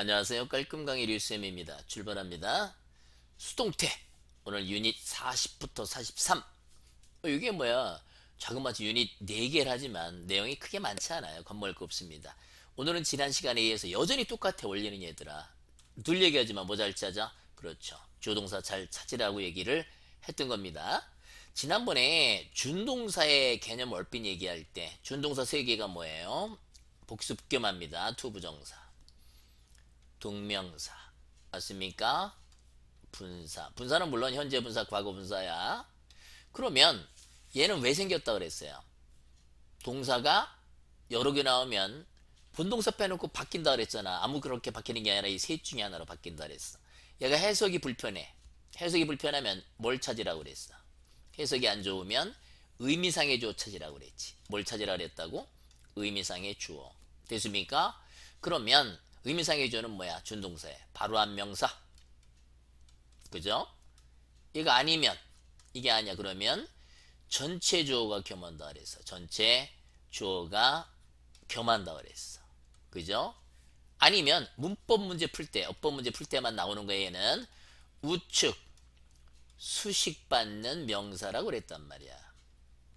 안녕하세요. 깔끔 강의 류쌤입니다. 출발합니다. 수동태. 오늘 유닛 40부터 43. 어, 이게 뭐야? 자그마치 유닛 4개를 하지만 내용이 크게 많지 않아요. 겁먹을 거 없습니다. 오늘은 지난 시간에 이어서 여전히 똑같아 올리는 얘들아. 늘 얘기하지만 뭐 잘 찾아? 그렇죠. 조동사 잘 찾으라고 얘기를 했던 겁니다. 지난번에 준동사의 개념 얼핏 얘기할 때 준동사 세 개가 뭐예요? 복습 겸합니다. 투부정사. 동명사. 맞습니까? 분사. 분사는 물론 현재 분사, 과거 분사야. 그러면 얘는 왜 생겼다 그랬어요? 동사가 여러 개 나오면 본동사 빼놓고 바뀐다 그랬잖아. 아무 그렇게 바뀌는 게 아니라 이 셋 중에 하나로 바뀐다 그랬어. 얘가 해석이 불편해. 해석이 불편하면 뭘 찾으라고 그랬어? 해석이 안 좋으면 의미상의 주어 찾으라고 그랬지. 뭘 찾으라 그랬다고? 의미상의 주어. 됐습니까? 그러면 의미상의 주어는 뭐야? 준동사에. 바로 한 명사. 그죠? 이거 아니면 이게 아니야. 그러면 전체 주어가 겸한다 그랬어. 전체 주어가 겸한다 그랬어. 그죠? 아니면 문법 문제 풀 때, 어법 문제 풀 때만 나오는 거에는 우측 수식받는 명사라고 그랬단 말이야.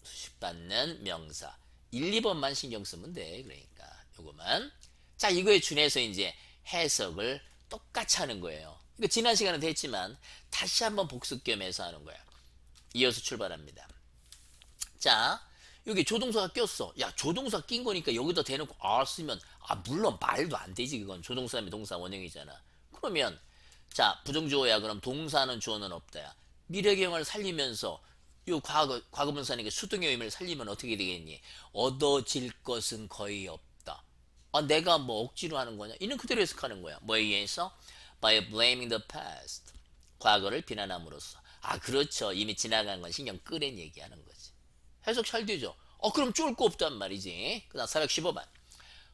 수식받는 명사. 1, 2번만 신경 쓰면 돼. 그러니까 요거만. 자, 이거에 준해서 이제 해석을 똑같이 하는 거예요. 이거 지난 시간에도 했지만 다시 한번 복습 겸해서 하는 거야. 이어서 출발합니다. 자, 여기 조동사가 꼈어. 야, 조동사 낀 거니까 여기다 대놓고 아 쓰면 아 물론 말도 안 되지 그건 조동사면 동사 원형이잖아. 그러면 자 부정주어야 그럼 동사는 주어는 없다야. 미래경을 살리면서 요 과거 과거분사니까 수동의 의미를 살리면 어떻게 되겠니? 얻어질 것은 거의 없다. 아 내가 뭐 억지로 하는 거냐? 이는 그대로 해석하는 거야. 뭐에 의해서? By blaming the past. 과거를 비난함으로써. 아 그렇죠. 이미 지나간 건 신경 끄랜 얘기하는 거지. 해석 잘 되죠? 어, 그럼 쫄 거 없단 말이지. 그 다음 415번.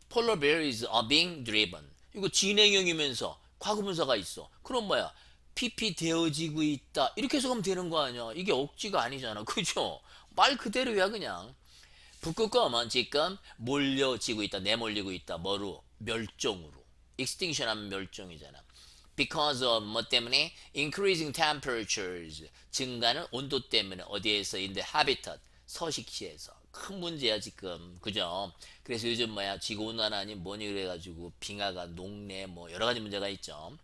Polar bears are being driven. 이거 진행형이면서 과거분사가 있어. 그럼 뭐야? PP 되어지고 있다. 이렇게 해석하면 되는 거 아니야? 이게 억지가 아니잖아. 그죠? 말 그대로야, 그냥. 북극곰은 지금 몰려지고 있다. 내몰리고 있다. 뭐로? 멸종으로. extinction 하면 멸종이잖아. because of 뭐 때문에? Increasing temperatures. 증가는 온도 때문에 어디에서? In the habitat. 서식지에서. 큰 문제야 지금. 그죠? 그래서 요즘 뭐야? 지구온난화니 뭐니? 그래가지고 빙하가 녹내 뭐 여러 가지 문제가 있죠.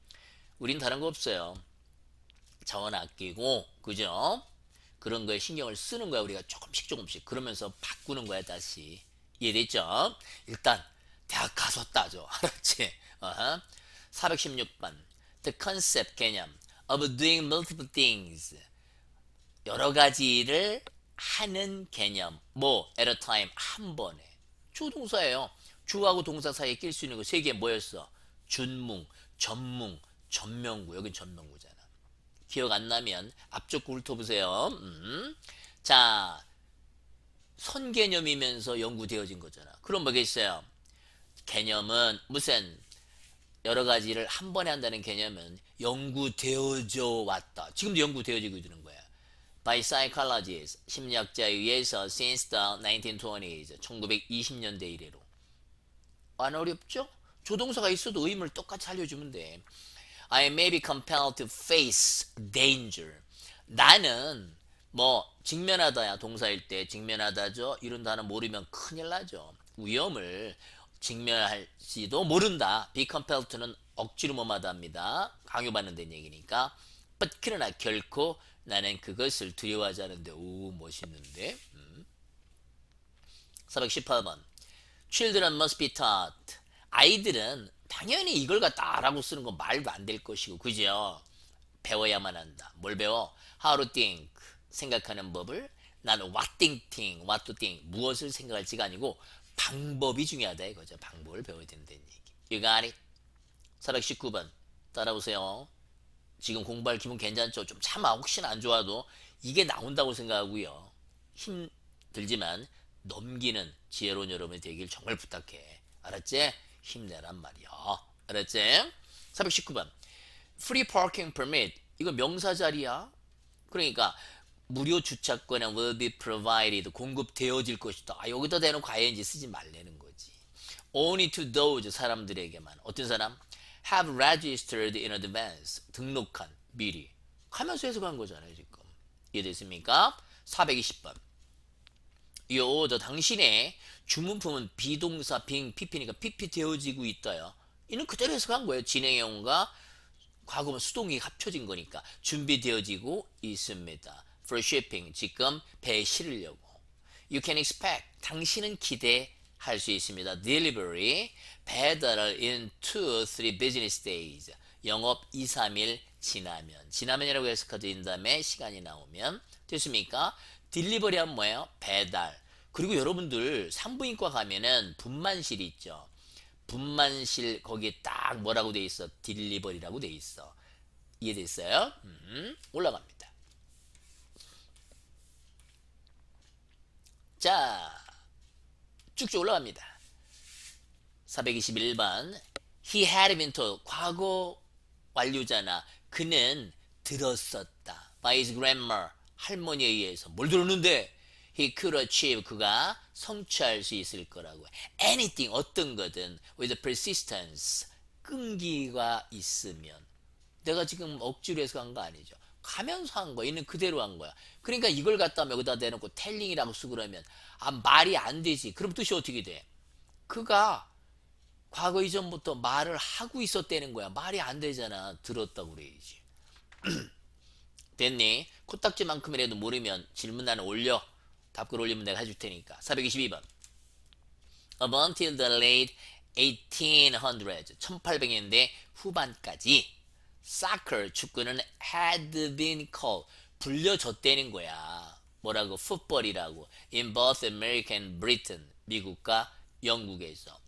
우린 다른 거 없어요. 자원 아끼고. 그죠 그런 거에 신경을 쓰는 거야 우리가 조금씩 조금씩. 그러면서 바꾸는 거야 다시. 이해됐죠? 일단 대학 가서 따져 알았지? 어허. 416번. The concept 개념 of doing multiple things. 여러 가지를 하는 개념. 뭐 at a time 한 번에. 주동사예요. 주하고 동사 사이에 낄 수 있는 거. 세 개 뭐였어. 준뭉 전뭉 전명구. 여긴 전명구잖아 기억 안 나면 앞쪽 구 훑어보세요. 음. 자 선 개념이면서 연구되어진 거잖아. 그럼 뭐겠어요? 개념은 무슨 여러 가지를 한 번에 한다는 개념은 연구되어져 왔다. 지금도 연구되어지고 있는 거야. By psychologists 심리학자에 의해서 since the 1920s 1920년대 이래로. 안 어렵죠? 조동사가 있어도 의미를 똑같이 알려주면 돼 I may be compelled to face danger. 나는 뭐 직면하다야 동사일 때 직면하다죠. 이런 단어 모르면 큰일 나죠. 위험을 직면할지도 모른다. Be compelled to는 억지로 뭐마다합니다. 강요받는 된 얘기니까. But 그러나 결코 나는 그것을 두려워하지 않는데. 오 멋있는데. 음. 418번. Children must be taught. 아이들은 당연히 이걸 갖다라고 쓰는 건 말도 안 될 것이고 그죠 배워야만 한다 뭘 배워 how to think 생각하는 법을 나는 what think think what to think 무엇을 생각할지가 아니고 방법이 중요하다 이거죠 방법을 배워야 된다는 얘기 you got it 419번 따라오세요 지금 공부할 기분 괜찮죠? 좀 참아. 혹시나 안 좋아도 이게 나온다고 생각하고요. 힘들지만 넘기는 지혜로운 여러분이 되길 정말 부탁해. 알았지? 힘내란 말이야. 알았지? 419번. Free parking permit. 이거 명사 자리야. 그러니까 무료 주차권은 will be provided. 공급되어질 것이다. 아, 여기다 대놓고 과연지 쓰지 말라는 거지. Only to those 사람들에게만. 어떤 사람? have registered in advance. 등록한 미리. 하면서 해석한 거잖아요, 지금. 이해됐습니까? 420번. 요, 저 당신의 주문품은 비동사 빙 pp니까 pp 되어지고 있다요. 이는 그대로 해석한 거예요. 진행형과 과거면 수동이 합쳐진 거니까 준비되어지고 있습니다. For shipping 지금 배에 실으려고. You can expect 당신은 기대할 수 있습니다. Delivery 배달을 in 2, 3 business days 영업 2, 3일 지나면 지나면이라고 해석해진 다음에 시간이 나오면 됐습니까? 딜리버리 하면 뭐예요? 배달. 그리고 여러분들 산부인과 가면은 분만실 있죠. 분만실 거기에 딱 뭐라고 돼 있어? 딜리버리라고 돼 있어. 이해됐어요? 음, 올라갑니다. 자, 쭉쭉 올라갑니다. 421번. He had been told. 과거 완료잖아. 그는 들었었다. By his grandma. 할머니에 의해서. 뭘 들었는데? He could achieve. 그가 성취할 수 있을 거라고. Anything. 어떤 거든. With persistence. 끈기가 있으면. 내가 지금 억지로 해서 한 거 아니죠. 가면서 한 거야. 있는 그대로 한 거야. 그러니까 이걸 갖다 여기다 대놓고 텔링이라고 쓰고 그러면 아 말이 안 되지. 그럼 뜻이 어떻게 돼? 그가 과거 이전부터 말을 하고 있었다는 거야. 말이 안 되잖아. 들었다고 그래야지. 됐니? 코딱지만큼이라도 모르면 질문 나는 올려. 답글 올리면 내가 해줄 테니까. 422번. Up until the late 1800s, 1800년대 후반까지 soccer 축구는 had been called 불려졌다는 거야. 뭐라고? 풋볼이라고. In both America and Britain, 미국과 영국에서.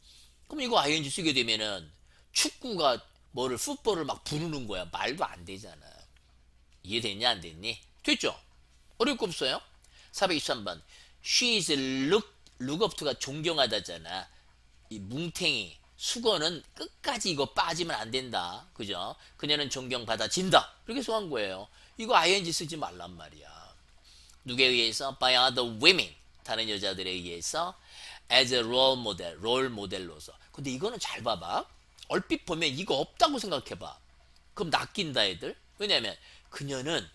그럼 이거 ing 쓰게 되면은 축구가 뭐를 풋볼을 막 부르는 거야. 말도 안 되잖아. 이해됐냐 안 됐니? 됐죠? 어려울 거 없어요? 423번. She is look, look up to가 존경하다잖아. 이 뭉탱이 수거는 끝까지 이거 빠지면 안 된다. 그죠? 그녀는 존경받아진다. 그렇게 소한 거예요. 이거 ing 쓰지 말란 말이야. 누구에 의해서? By other women. 다른 여자들에 의해서 as a role model, 롤 모델로서. 근데 이거는 잘 봐봐. 얼핏 보면 이거 없다고 생각해봐. 그럼 낚인다 애들. 왜냐면 그녀는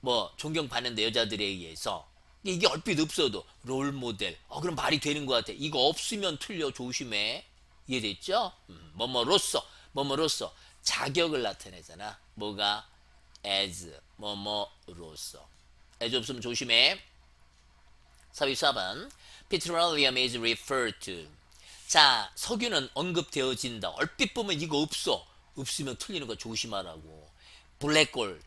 뭐 존경받는 여자들에 의해서 이게 얼핏 없어도 롤 모델. 어 그럼 말이 되는 것 같아. 이거 없으면 틀려 조심해. 이해됐죠? 음, 뭐뭐로서 뭐뭐로서 자격을 나타내잖아. 뭐가 as 뭐뭐로서. as 없으면 조심해. 44번 petroleum is referred to. 자, 석유는 언급되어진다. 얼핏 보면 이거 없어. 없으면 틀리는 거 조심하라고. 블랙골,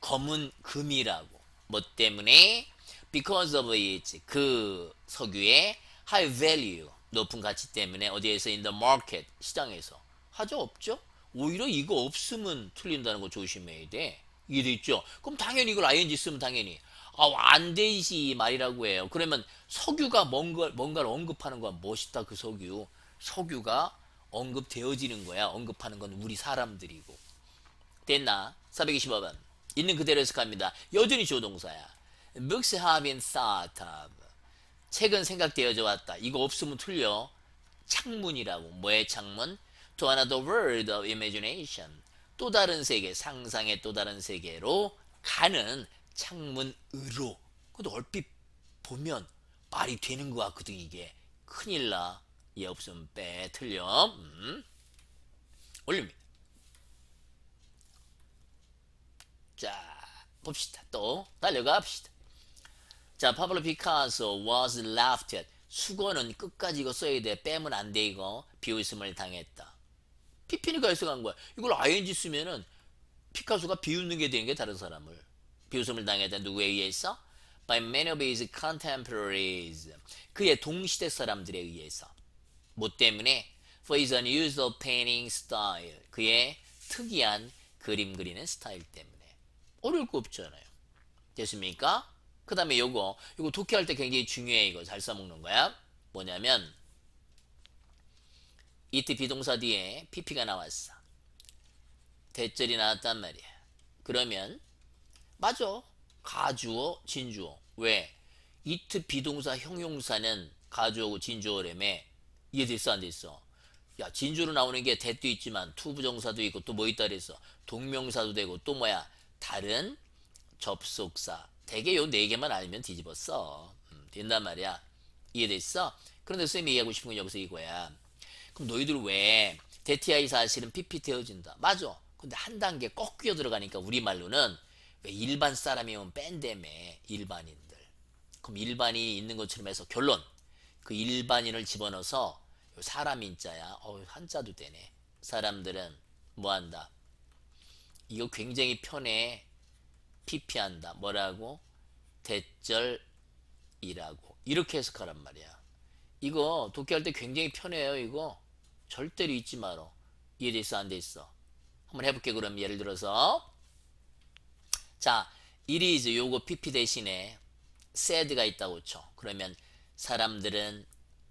검은 금이라고. 뭐 때문에? Because of its 그 석유의 high value 높은 가치 때문에 어디에서 in the market 시장에서 하죠 없죠? 오히려 이거 없으면 틀린다는 거 조심해야 돼. 이해됐죠? 그럼 당연히 이걸 ing 쓰면 당연히 아, 안 되지 말이라고 해요. 그러면 석유가 뭔가, 뭔가를 언급하는 거야. 멋있다, 그 석유. 석유가 언급되어지는 거야. 언급하는 건 우리 사람들이고. 됐나? 425번. 있는 그대로 해석합니다. 여전히 조동사야. Been thought of. 책은 생각되어져 왔다. 이거 없으면 틀려. 창문이라고. 뭐의 창문? To another world of imagination. 또 다른 세계, 상상의 또 다른 세계로 가는 창문으로. 근데 얼핏 보면 말이 되는 것 같거든 이게. 큰일 나. 얘 없으면 빼 틀려. 음. 올립니다. 자 봅시다. 또 달려가 봅시다. 자 파블로 피카소 was laughed at. 수거는 끝까지 이거 써야 돼. 빼면 안 돼 이거. 비웃음을 당했다. 피피니까 해석한 거야. 이걸 ing 쓰면은 피카소가 비웃는 게 되는 게 다른 사람을. 비웃음을 당했다. 누구에 의해서? By many of his contemporaries. 그의 동시대 사람들에 의해서. 뭐 때문에? For his unusual painting style. 그의 특이한 그림 그리는 스타일 때문에. 어려울 거 없잖아요. 됐습니까? 그 다음에 요거, 요거 독해할 때 굉장히 중요해, 이거. 잘 써먹는 거야. 뭐냐면, 이트 비동사 뒤에 pp가 나왔어. 대절이 나왔단 말이야. 그러면, 맞아. 가주어, 진주어. 왜? 이트 비동사 형용사는 가주어고 진주어라며. 이해됐어, 안 됐어? 야 진주로 나오는 게 대도 있지만 투부정사도 있고 또 뭐 있다 그랬어 동명사도 되고 또 뭐야 다른 접속사. 대개 요 네 개만 알면 뒤집었어. 음, 된단 말이야. 이해됐어? 그런데 쌤이 얘기하고 싶은 건 여기서 이거야. 그럼 너희들 왜 대티아이 사실은 PPT 헤어진다? 맞아. 근데 한 단계 꺾 끼어 들어가니까 우리말로는 왜 일반 사람이면 뺀다며 일반인들. 그럼 일반인이 있는 것처럼 해서 결론. 그 일반인을 집어넣어서 요 사람 인자야. 어 한자도 되네. 사람들은 뭐한다 이거 굉장히 편해. 피피한다. 뭐라고? 대절이라고. 이렇게 해석하란 말이야. 이거 독해할 때 굉장히 편해요 이거. 절대로 잊지 마라 이해됐어? 안 됐어? 한번 해볼게 그럼. 예를 들어서. 자 is 요거 pp 대신에 said가 있다고 쳐. 그러면 사람들은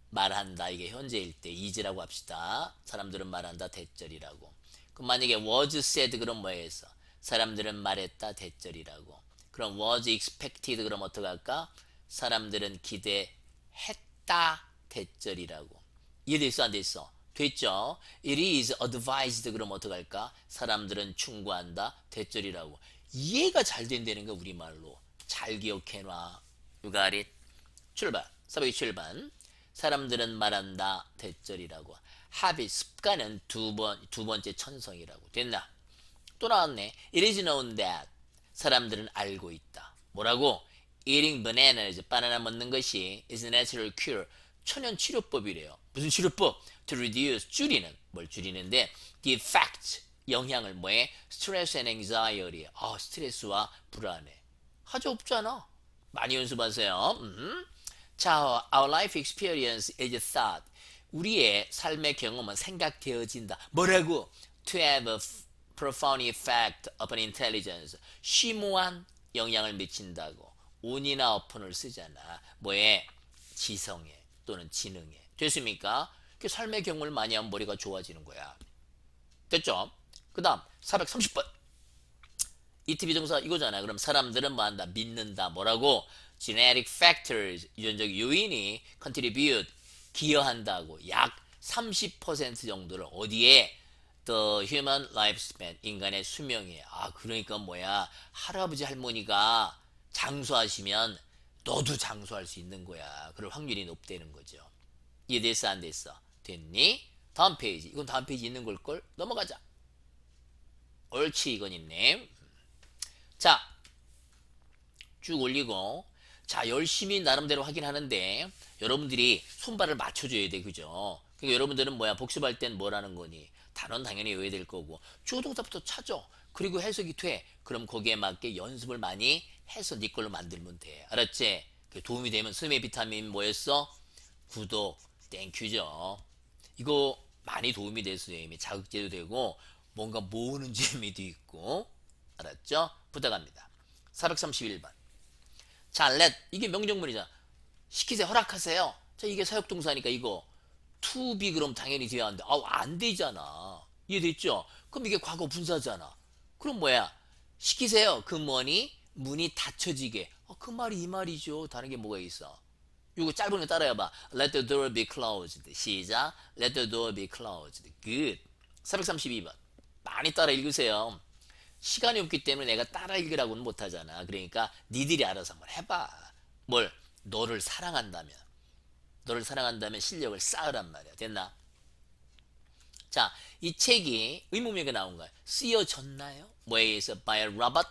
말한다. 이게 현재일 때 is라고 합시다. 사람들은 말한다. 대절이라고 그럼 만약에 was said 그럼 뭐였어 사람들은 말했다 대절이라고. 그럼 was expected 그럼 어떡할까? 사람들은 기대했다 대절이라고. 이해됐어? 안 됐어? 됐죠? it is advised 그럼 어떡할까? 사람들은 충고한다 대절이라고. 이해가 잘 된다는 거 우리말로. 잘 기억해놔. It? 출발. 427번. 사람들은 말한다 대절이라고 합의 습관은 두 번 두 번째 천성이라고 됐나 또 나왔네 it is known that 사람들은 알고 있다 뭐라고 eating bananas 바나나 먹는 것이 is a natural cure 천연 치료법이래요 무슨 치료법 to reduce 줄이는 뭘 줄이는데 the effect 영향을 뭐해 stress and anxiety 아 스트레스와 불안해 하지 없잖아 많이 연습하세요 음. 자, our life experience is thought. 우리의 삶의 경험은 생각되어진다. 뭐라고? To have a profound effect upon intelligence. 심오한 영향을 미친다고. on이나 upon을 쓰잖아. 뭐에? 지성에 또는 지능에. 됐습니까? 그 삶의 경험을 많이 하면 머리가 좋아지는 거야. 됐죠? 그 다음 430번. 이트 비동사 이거잖아. 그럼 사람들은 뭐 한다? 믿는다. 뭐라고? genetic factors 유전적 요인이 contribute 기여한다고 약 30% 정도를 어디에? The human lifespan 인간의 수명에. 아 그러니까 뭐야? 할아버지 할머니가 장수하시면 너도 장수할 수 있는 거야. 그럴 확률이 높다는 거죠. 이해됐어 안 됐어? 됐니? 다음 페이지. 이건 다음 페이지 있는 걸걸? 넘어가자. 옳지 이건 있네 자 쭉 올리고 자 열심히 나름대로 하긴 하는데 여러분들이 손발을 맞춰줘야 돼 그죠? 그러니까 여러분들은 뭐야 복습할 땐 뭐라는 거니? 단어는 당연히 외워야 될 거고. 주어 동사부터 찾아 그리고 해석이 돼. 그럼 거기에 맞게 연습을 많이 해서 네 걸로 만들면 돼. 알았지? 그 도움이 되면 스메 비타민 뭐였어? 구독. 땡큐죠. 이거 많이 도움이 돼서 선생님이 자극제도 되고 뭔가 모으는 재미도 있고. 알았죠? 부탁합니다. 431번 자, let 이게 명령문이잖아. 시키세요. 허락하세요. 자, 이게 사역동사니까 이거 to be 그럼 당연히 돼야 하는데 아우 안 되잖아. 이해됐죠? 그럼 이게 과거 분사잖아. 그럼 뭐야? 시키세요. 그 뭐니? 문이 닫혀지게. 어, 그 말이 이 말이죠. 다른 게 뭐가 있어? 이거 짧은 거 따라해봐. Let the door be closed. 시작. Let the door be closed. Good. 432번. 많이 따라 읽으세요. 시간이 없기 때문에 내가 따라 읽으라고는 못하잖아. 그러니까 니들이 알아서 한번 해봐. 뭘? 너를 사랑한다면. 너를 사랑한다면 실력을 쌓으란 말이야. 됐나? 자, 이 책이 의문명에 나온 거야. 쓰여졌나요? 뭐에 의해서? By a robot?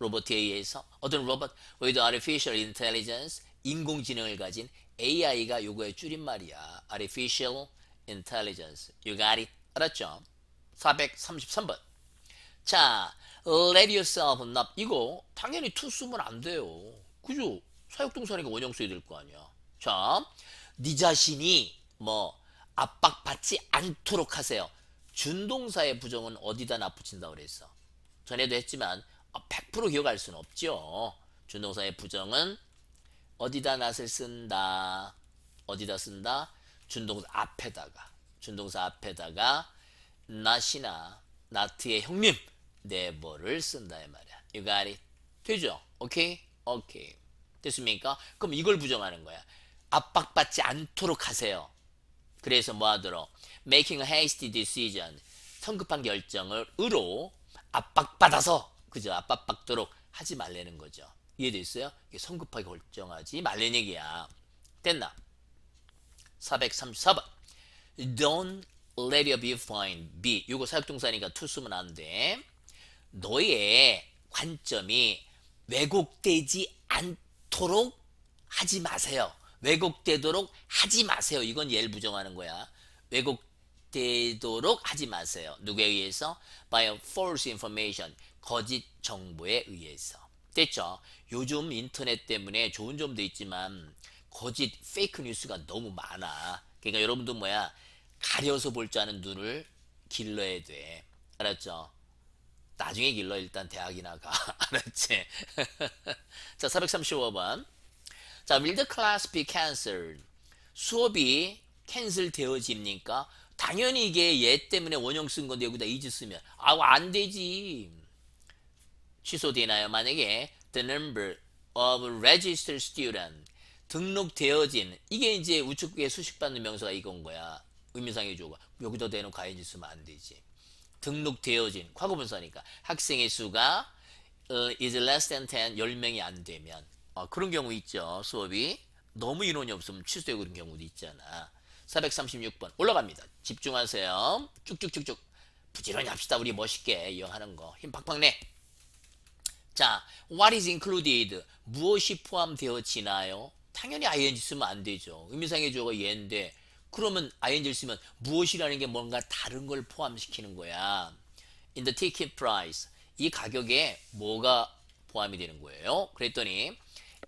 로봇에 의해서? 어떤 로봇? With artificial intelligence? 인공지능을 가진 AI가 요거의 줄임말이야. Artificial intelligence. You got it? 알았죠? 433번. 자, let yourself not 이거 당연히 to 쓰면 안 돼요. 그죠? 사역동사니까 원형 써야 될 거 아니야. 자, 네 자신이 뭐 압박받지 않도록 하세요. 준동사의 부정은 어디다 납붙인다 그랬어. 전에도 했지만 100% 기억할 수는 없죠. 준동사의 부정은 어디다 낫을 쓴다. 어디다 쓴다? 준동사 앞에다가. 준동사 앞에다가 낫이나 나트의 형님 네버를 쓴다 이 말이야. You it? 되죠? 오케이? 오케이. 됐습니까? 그럼 이걸 부정하는 거야. 압박받지 않도록 하세요. 그래서 뭐 하도록 making a hasty decision 성급한 결정을 으로 압박받아서 그죠 압박받도록 하지 말라는 거죠 이해됐어요? 이게 성급하게 결정하지 말라는 얘기야 됐나? 434번 Don't let your view find be 요거 사역동사니까 to 쓰면 안 돼 너의 관점이 왜곡되지 않도록 하지 마세요. 왜곡되도록 하지 마세요. 이건 예를 부정하는 거야. 왜곡되도록 하지 마세요. 누구에 의해서? By a false information. 거짓 정보에 의해서. 됐죠? 요즘 인터넷 때문에 좋은 점도 있지만 거짓 페이크 뉴스가 너무 많아. 그러니까 여러분도 뭐야 가려서 볼 줄 아는 눈을 길러야 돼. 알았죠? 나중에 길러 일단 대학이나 가. 알았지? 자, 435번. 자, will the class be cancelled? 수업이 캔슬 되어집니까? 당연히 이게 얘 때문에 원형 쓴 건데 여기다 이즈 쓰면 아우 안 되지. 취소되나요? 만약에 the number of registered student 등록되어진 이게 이제 우측에 수식받는 명사가 이건 거야. 의미상의 조가 여기다 대놓고 가인지 쓰면 안 되지. 등록되어진 과거분사니까 학생의 수가 어, is less than 10 10명이 안 되면 어, 그런 경우 있죠. 수업이 너무 인원이 없으면 취소되고 그런 경우도 있잖아. 436번 올라갑니다. 집중하세요. 쭉쭉쭉쭉 부지런히 합시다. 우리 멋있게 이용하는 거 힘 팍팍 내. 자, what is included? 무엇이 포함되어지나요? 당연히 ing 쓰면 안 되죠. 의미상의 주어가 얘인데 그러면 ing 쓰면 무엇이라는 게 뭔가 다른 걸 포함시키는 거야. In the ticket price. 이 가격에 뭐가 포함이 되는 거예요. 그랬더니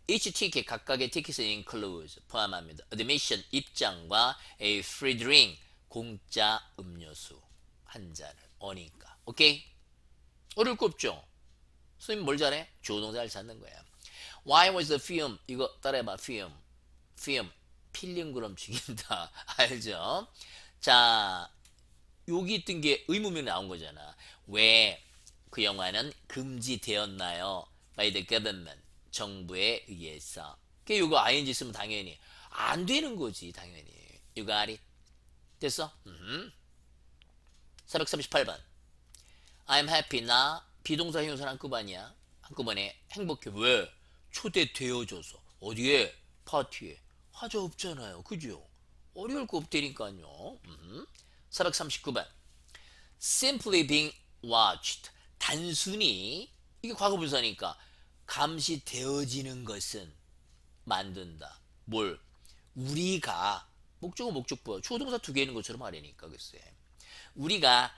each ticket 각각의 티켓은 includes 포함합니다. admission 입장과 a free drink 공짜 음료수 한 잔을 어니까. 오케이? 어려울 거 없죠? 선생님 뭘 잘해? 조동사를 찾는 거야. Why was the film? 이거 따라해봐. film. film. 필름 그럼 죽인다. 알죠? 자, 여기 있던 게 의문문이 나온 거잖아. 왜 그 영화는 금지되었나요? By the government. 정부에 의해서. 그 이거 ing 쓰면 당연히 안 되는 거지, 당연히. You got it? 됐어? 음. 438번. I'm happy. 나 비동사 형용사 한꺼번이야. 한꺼번에 행복해. 왜? 초대되어줘서. 어디에? 파티에. 하자 없잖아요. 그죠? 어려울 거 없다니까요. 음. 439번. simply being watched. 단순히 이게 과거 분사니까 감시되어지는 것은 만든다. 뭘? 우리가 목적어 목적보 주어동사 두 개 있는 것처럼 하려니까 글쎄. 우리가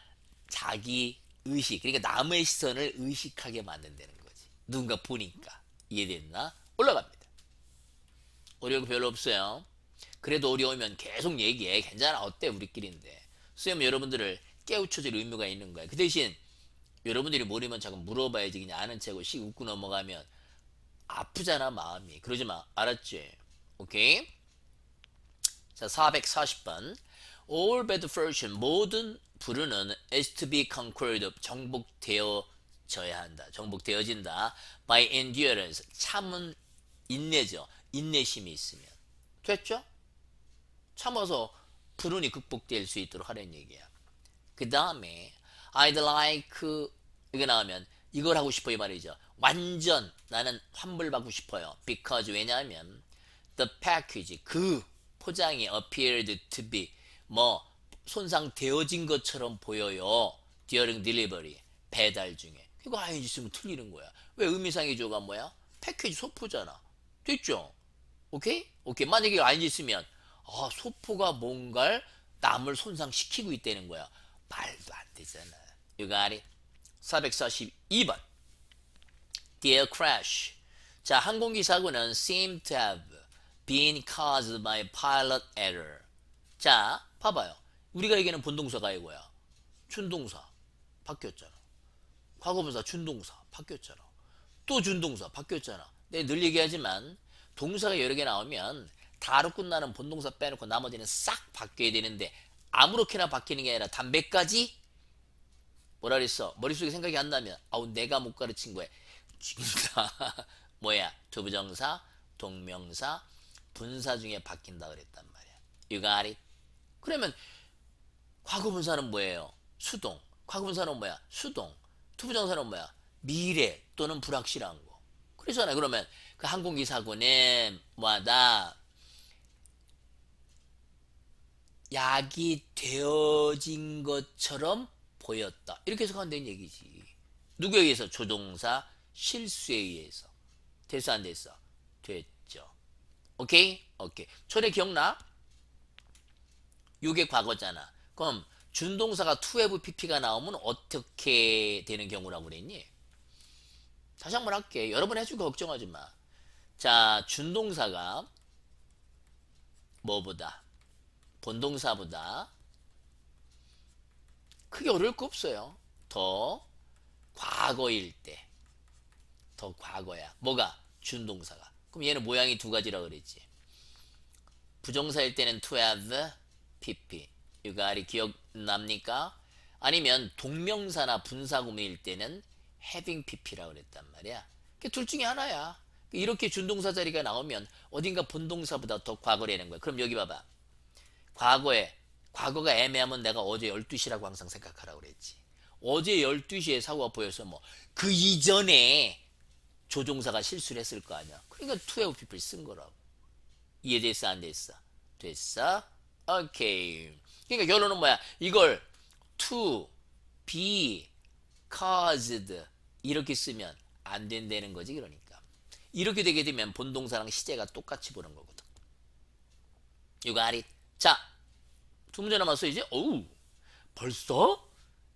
자기 의식 그러니까 남의 시선을 의식하게 만든다는 거지. 누군가 보니까 이해됐나? 올라갑니다. 어려운 거 별로 없어요. 그래도 어려우면 계속 얘기해. 괜찮아. 어때? 우리끼리인데. 수염 여러분들을 깨우쳐줄 의무가 있는 거야. 그 대신 여러분들이 모르면 자꾸 물어봐야지. 그냥 아는 채고 씩 웃고 넘어가면 아프잖아, 마음이. 그러지 마. 알았지? 오케이? 자, 440번. All bad version. 모든 부르는 is to be conquered. 정복되어져야 한다. 정복되어진다. By endurance. 참은 인내죠. 인내심이 있으면. 됐죠? 참아서 불운이 극복될 수 있도록 하라는 얘기야. 그 다음에 I'd like 이거 나오면 이걸 하고 싶어요 말이죠. 완전 나는 환불받고 싶어요. Because 왜냐하면 the package 그 포장이 appeared to be 뭐 손상되어진 것처럼 보여요. during delivery 배달 중에 이거 ing 쓰면 틀리는 거야. 왜 의미상의 조가 뭐야? 패키지 소포잖아. 됐죠? 오케이? 오케이. 만약에 ing 쓰면 아 소포가 뭔가를 남을 손상시키고 있다는 거야. 말도 안 되잖아. You got it? 442번. The air crash. 자, 항공기 사고는 seem to have been caused by pilot error. 자, 봐봐요. 우리가 얘기하는 본동사가 이거야. 준동사 바뀌었잖아. 과거분사 준동사 바뀌었잖아. 또 준동사 바뀌었잖아. 내가 늘 얘기하지만 동사가 여러 개 나오면 다로 끝나는 본동사 빼놓고 나머지는 싹 바뀌어야 되는데 아무렇게나 바뀌는 게 아니라 담배까지 뭐라 그랬어? 머릿속에 생각이 안 나면 아우 내가 못 가르친 거야. 죽인다. 뭐야? 두부정사, 동명사, 분사 중에 바뀐다 그랬단 말이야. It? 그러면 과거분사는 뭐예요? 수동. 과거분사는 뭐야? 수동. 투부정사는 뭐야? 미래 또는 불확실한 거. 그러잖아요. 그러면 그 항공기 사고는 뭐하다? 약이 되어진 것처럼 보였다. 이렇게 해석하면 되는 얘기지. 누구에 의해서? 조동사 실수에 의해서. 됐어 안 됐어? 됐죠. 오케이? 오케이. 초대 기억나? 이게 과거잖아. 그럼 준동사가 to have pp가 나오면 어떻게 되는 경우라고 그랬니? 다시 한번 할게. 여러분 해주고 걱정하지 마. 자, 준동사가 뭐보다? 본동사보다 크게 어려울 거 없어요. 더 과거일 때. 더 과거야. 뭐가? 준동사가. 그럼 얘는 모양이 두 가지라 그랬지. 부정사일 때는 to have pp. 이거리 기억납니까? 아니면 동명사나 분사구문일 때는 having pp라고 그랬단 말이야. 그둘 중에 하나야. 이렇게 준동사 자리가 나오면 어딘가 본동사보다 더 과거라는 거야. 그럼 여기 봐봐. 과거에 과거가 애매하면 내가 어제 12시라고 항상 생각하라고 그랬지. 어제 12시에 사고가 보여서 뭐 그 이전에 조종사가 실수를 했을 거 아니야. 그러니까 to have people 쓴 거라고. 이해됐어 안 됐어? 됐어? 오케이. 그러니까 결론은 뭐야? 이걸 to be caused 이렇게 쓰면 안 된다는 거지 그러니까. 이렇게 되게 되면 본동사랑 시제가 똑같이 보는 거거든. Got it? 자, 두 문제 남았어 이제. 어우, 벌써?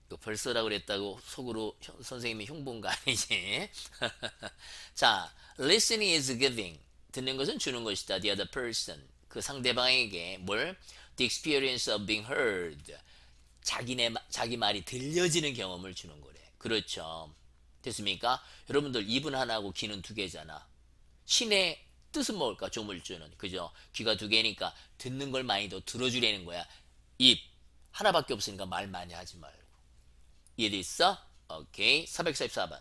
이거 벌써라고 그랬다고 속으로 형- 선생님이 흉본 거 아니지? 자, listening is giving. 듣는 것은 주는 것이다. The other person. 그 상대방에게 뭘? The experience of being heard. 자기네, 마- 자기 말이 들려지는 경험을 주는 거래. 그렇죠. 됐습니까? 여러분들 입은 하나고 귀는 두 개잖아. 신의 뜻은 뭘까? 조물주는. 그죠? 귀가 두 개니까 듣는 걸 많이 더 들어주려는 거야. 입. 하나밖에 없으니까 말 많이 하지 말고. 이해됐어? 오케이. 444번.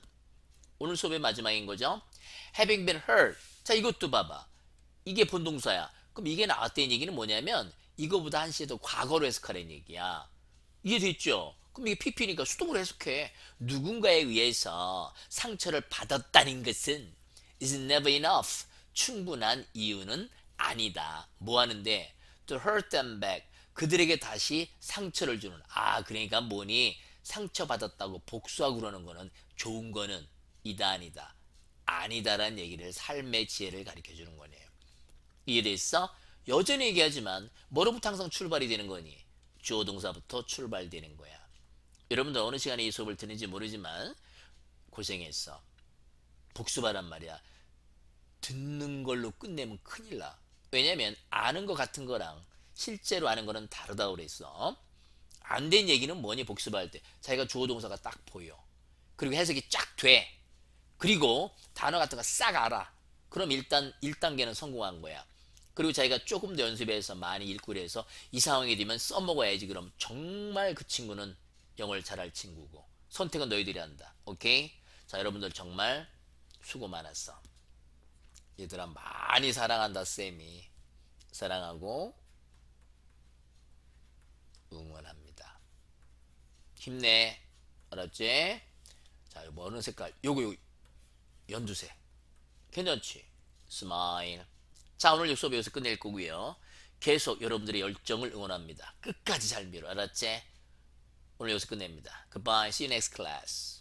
오늘 수업의 마지막인 거죠? Having been heard. 자, 이것도 봐봐. 이게 본동사야. 그럼 이게 나왔다는 얘기는 뭐냐면 이거보다 한 시에 더 과거로 해석하라는 얘기야. 이해됐죠? 그럼 이게 PP니까 수동으로 해석해. 누군가에 의해서 상처를 받았다는 것은 is never enough. 충분한 이유는 아니다. 뭐 하는데? To hurt them back. 그들에게 다시 상처를 주는. 아, 그러니까 뭐니? 상처받았다고 복수하고 그러는 거는 좋은 거는 이다 아니다. 아니다라는 얘기를 삶의 지혜를 가르쳐 주는 거네요. 이해됐어? 여전히 얘기하지만 뭐로부터 항상 출발이 되는 거니? 주어 동사부터 출발되는 거야. 여러분들 어느 시간에 이 수업을 듣는지 모르지만 고생했어. 복수바란 말이야. 듣는 걸로 끝내면 큰일 나. 왜냐면 아는 것 같은 거랑 실제로 아는 거는 다르다고 그랬어. 안 된 얘기는 뭐니 복습할 때 자기가 주어 동사가 딱 보여. 그리고 해석이 쫙 돼. 그리고 단어 같은 거 싹 알아. 그럼 일단 1단계는 성공한 거야. 그리고 자기가 조금 더 연습해서 많이 읽고 그래서 이 상황이 되면 써먹어야지 그럼 정말 그 친구는 영어를 잘할 친구고 선택은 너희들이 한다. 오케이? 자 여러분들 정말 수고 많았어. 얘들아 많이 사랑한다 쌤이. 사랑하고 응원합니다. 힘내. 알았지? 자, 이거 뭐 어느 색깔? 요거 요거 연두색. 괜찮지? 스마일. 자, 오늘 이 수업 여기서 끝낼 거고요. 계속 여러분들의 열정을 응원합니다. 끝까지 잘 밀어. 알았지? 오늘 여기서 끝냅니다. Goodbye. See you next class.